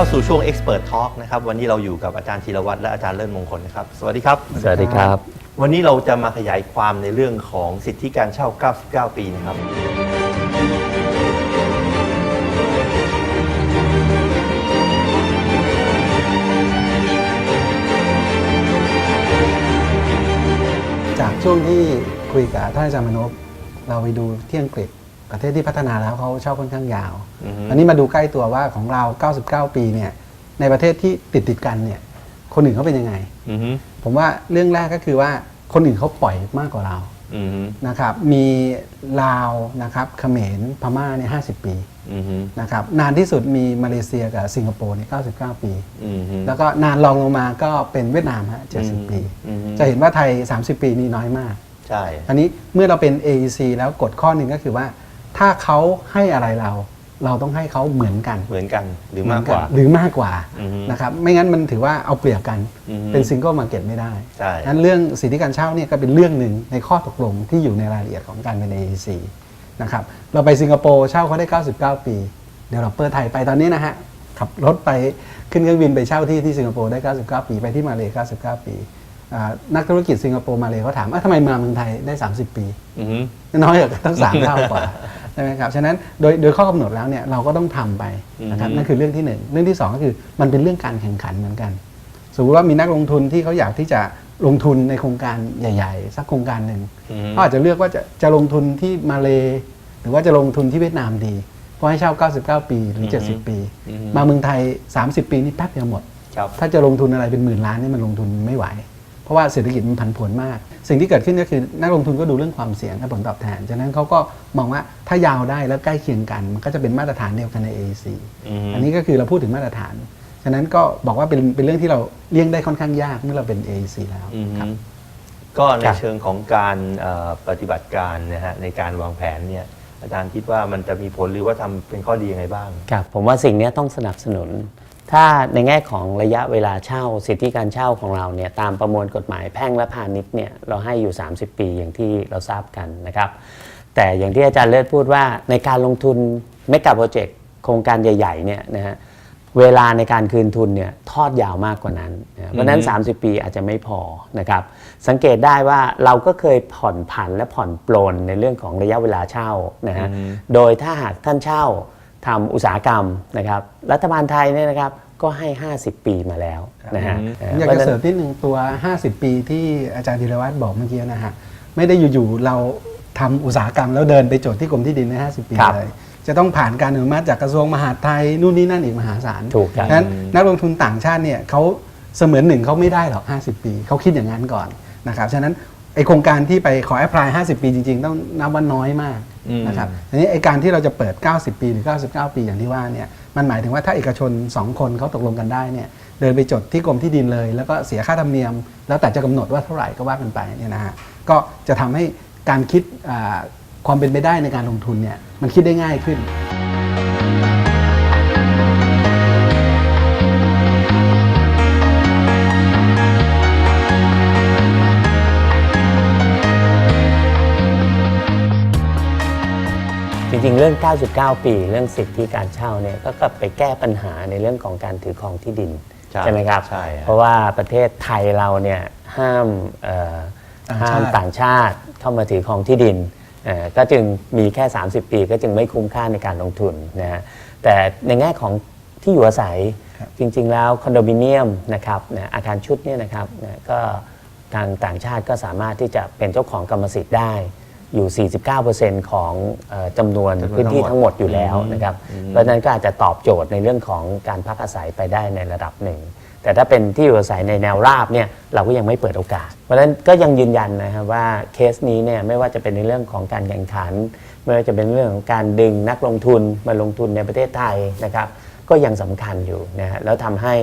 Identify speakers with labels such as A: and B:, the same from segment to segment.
A: เข้าสู่ช่วง Expert Talk นะครับวันนี้เราอยู่กับอาจารย์ธีรวัตรและอาจารย์เลิศมงคลนะครับสวัสดีครับ
B: สวัสดีครับ
A: วันนี้เราจะมาขยายความในเรื่องของสิทธิการเช่า 99 ปีนะครับ
C: จากช่วงที่คุยกับท่านอาจารย์มนพเราไปดูที่อังกฤษ ประเทศที่พัฒนาแล้วเขาเช่าค่อนข้างยาว
A: อือฮึ
C: อันนี้มาดูใกล้ตัวว่าของเรา 99 ปีเนี่ยในประเทศที่ติดติดๆกันเนี่ยคนอื่นเขาเป็นยังไง
A: อือฮึ
C: ผมว่าเรื่องแรกก็คือว่าคนอื่นเขาปล่อยมากกว่าเรา
A: อือฮึ
C: นะครับมีลาวนะครับเขมรพม่าเนี่ย50ปี
A: อือฮึ
C: นะครับนานที่สุดมีมาเลเซียกับสิงคโปร์เนี่ย99ปี
A: อือฮึ
C: แล้วก็นานรองลงมาก็เป็นเวียดนามฮะ70ปี
A: อือฮึ
C: จะเห็นว่าไทย 30 ปีนี่น้อยมาก
A: ใช่
C: อันนี้เมื่อเราเป็น AEC แล้วกฎข้อหนึ่งก็คือว่า ถ้าเขาให้อะไรเรา เราต้องให้เขาเหมือนกัน
A: เหมือนกันหรือมากกว่า
C: หรือมากกว่า
A: อือฮึ
C: นะครับไม่งั้นมันถือว่าเอาเปรียบกัน
A: อือฮึ
C: เป็นซิงเกิลมาร์เก็ตไม่ได้
A: ใช่
C: นั้นเรื่องสิทธิการเช่าเนี่ยก็เป็นเรื่องหนึ่งในข้อตกลงที่อยู่ในรายละเอียดของการเป็น AEC นะครับเราไปสิงคโปร์เช่าเขาได้ 99 ปี เดี๋ยวเราเปิดไทยไปตอนนี้นะฮะขับรถไปขึ้นเครื่องบินไปเช่าที่ที่สิงคโปร์ได้ 99 ปี ไปที่มาเล99 ปีอ่านักธุรกิจสิงคโปร์มาเลยเขาถามว่าทำไมมาเมืองไทยได้ 30 ปี
A: อือฮึ
C: น้อยกว่าตั้งสามเท่ากว่า ใช่ไหมครับ ฉะนั้นโดยโดยข้อกำหนดแล้วเนี่ยเราก็ต้องทำไปนะครับ
A: อืม
C: นั่นคือเรื่องที่หนึ่งเรื่องที่สองก็คือมันเป็นเรื่องการแข่งขันเหมือนกัน สมมติว่ามีนักลงทุนที่เขาอยากที่จะลงทุนในโครงการใหญ่ ๆ สักโครงการหนึ่ง
A: อือฮึ
C: เขาอาจจะเลือกว่าจะจะลงทุนที่มาเลหรือว่าจะลงทุนที่เวียดนามดีเพราะให้เช่า 99 ปีหรือ 70 ปี
A: อือฮึ
C: มาเมืองไทย 30 ปีนี่แป๊บเดียวหมด
A: ครับ
C: ถ้าจะลงทุนอะไรเป็นหมื่นล้านนี่มันลงทุนไม่ไหว เพราะว่าเศรษฐกิจมันผันผวนมาก สิ่งที่เกิดขึ้นก็คือนักลงทุนก็ดูเรื่องความเสี่ยงและผลตอบแทน ฉะนั้นเขาก็มองว่าถ้ายาวได้แล้วใกล้เคียงกัน มันก็จะเป็นมาตรฐานเดียวกันใน AEC
A: อือฮึ
C: อันนี้ก็คือเราพูดถึงมาตรฐาน ฉะนั้นก็บอกว่าเป็นเป็นเรื่องที่เราเลี่ยงได้ค่อนข้างยากเมื่อเราเป็น AEC แล้ว
A: อือฮึ
C: ครับ
A: ก็ใน
B: ครับ
A: เชิงของการเอ่อปฏิบัติการนะฮะในการวางแผนเนี่ยอาจารย์คิดว่ามันจะมีผลหรือว่าทำเป็นข้อดียังไงบ้าง
B: ครับผมว่าสิ่งเนี้ยต้องสนับสนุน ถ้าในแง่ของระยะเวลาเช่าสิทธิการเช่าของเราเนี่ยตามประมวลกฎหมายแพ่งและพาณิชย์เนี่ยเราให้อยู่ 30 ปีอย่างที่เราทราบกันนะครับ แต่อย่างที่อาจารย์เลิศพูดว่าในการลงทุนเมกะโปรเจกต์โครงการใหญ่ๆเนี่ยนะฮะเวลาในการคืนทุนเนี่ยทอดยาวมากกว่านั้นนะเพราะฉะนั้น 30 ปีอาจจะไม่พอนะครับสังเกตได้ว่าเราก็เคยผ่อนผันและผ่อนปลนในเรื่องของระยะเวลาเช่านะฮะ
A: อืม
B: โดยถ้าหากท่านเช่า ทำอุตสาหกรรมนะครับรัฐบาลไทยเนี่ยนะครับก็ให้ 50 ปีมาแล้วนะฮะ
A: อืม
B: เอ่อ
C: อยาก
B: เพราะ
C: จะ
B: ฉะ
C: เสริ
B: นั้
C: ม
B: น
C: นิดนึงตัว 50 ปีที่อาจารย์ธีรวัตรบอกเมื่อกี้นะฮะไม่ได้อยู่ๆเราทำอุตสาหกรรมแล้วเดินไปจดที่กรมที่ดินใน 50 ปี
B: ครับ
C: เลยจะต้องผ่านการอนุมัติจากกระทรวงมหาดไทยนู่นนี่นั่นอีกมหาศาล
B: ถูกครับ
C: ฉะนั้นนักลงทุนต่างชาติเนี่ยเขาเสมือนหนึ่งเขาไม่ได้หรอก 50 ปี เขาคิดอย่างนั้นก่อนนะครับ ฉะนั้นไอโครงการที่ไปขอแอพพลาย 50 ปีจริง ๆ ต้องนับว่าน้อยมาก
A: อืม
C: นะครับทีนี้ไอการที่เราจะเปิด 90 ปีหรือ 99 ปีอย่างที่ว่าเนี่ยมันหมายถึงว่าถ้าเอกชน 2 คนเขาตกลงกันได้เนี่ยเดินไปจดที่กรมที่ดินเลย แล้วก็เสียค่าธรรมเนียม แล้วแต่จะกำหนดว่าเท่าไหร่ก็ว่ากันไปเนี่ยนะฮะก็จะทำให้การคิดความเป็นไปได้ในการลงทุนเนี่ยมันคิดได้ง่ายขึ้น
B: จริงๆ เรื่อง 99 ปี เรื่องสิทธิการเช่าเนี่ยก็กลับไปแก้ปัญหาในเรื่องของการถือครองที่ดิน
A: ใช่
B: ไหมครับ
A: ใช่ครับ
B: เพราะว่าประเทศไทยเราเนี่ยห้ามเอ่อ
C: ต่างชาติ
B: ห้ามต่างชาติเข้ามาถือครองที่ดินเอ่อก็จึงมีแค่ 30 ปี ก็จึงไม่คุ้มค่าในการลงทุนนะฮะแต่ในแง่ของที่อยู่อาศัยจริงๆ แล้วคอนโดมิเนียมนะครับนะอาคารชุดเนี่ยนะครับนะก็ทางต่างชาติก็สามารถที่จะเป็นเจ้าของกรรมสิทธิ์ได้ อยู่ 49%ของเอ่อจำนวน
A: จำนวน
B: พื้นที่
A: ทั้
B: ทั้
A: ง
B: ง
A: ห
B: ห
A: ม
B: ม
A: ด
B: ดอยู่แล้วนะครับ เพราะฉะนั้นก็อาจจะตอบโจทย์ในเรื่องของการพักอาศัยไปได้ในระดับหนึ่ง แต่ถ้าเป็นที่อยู่อาศัยในแนวราบเนี่ยเราก็ยังไม่เปิดโอกาส เพราะฉะนั้นก็ยังยืนยันนะครับว่าเคสนี้เนี่ยไม่ว่าจะเป็นในเรื่องของการแข่งขัน ไม่ว่าจะเป็นเรื่องของการดึงนักลงทุนมาลงทุนในประเทศไทยนะครับ ก็ยังสำคัญอยู่นะฮะแล้วทำให้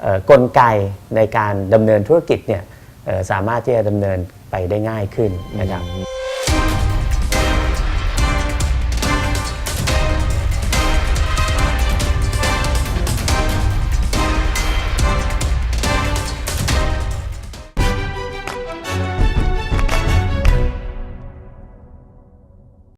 B: เอ่อกลไกในการดำเนินธุรกิจเนี่ยเอ่อสามารถที่จะดำเนินไปได้ง่ายขึ้นนะครับ